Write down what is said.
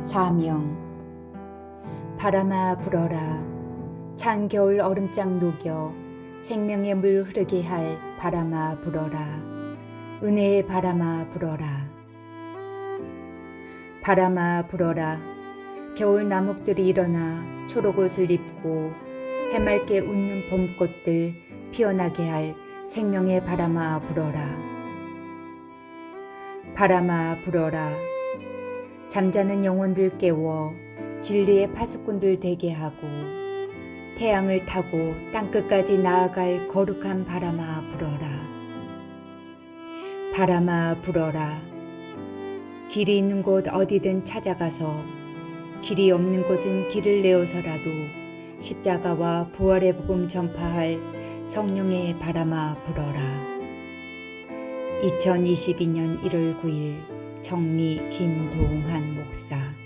사명. 바람아 불어라. 찬 겨울 얼음장 녹여 생명의 물 흐르게 할 바람아 불어라. 은혜의 바람아 불어라. 바람아 불어라. 겨울 나목들이 일어나 초록옷을 입고 해맑게 웃는 봄꽃들 피어나게 할 생명의 바람아 불어라. 바람아 불어라 잠자는 영혼들 깨워 진리의 파수꾼들 되게 하고 태양을 타고 땅끝까지 나아갈 거룩한 바람아 불어라. 바람아 불어라. 길이 있는 곳 어디든 찾아가서 길이 없는 곳은 길을 내어서라도 십자가와 부활의 복음 전파할 성령의 바람아 불어라. 2022년 1월 9일 정리 김동한 목사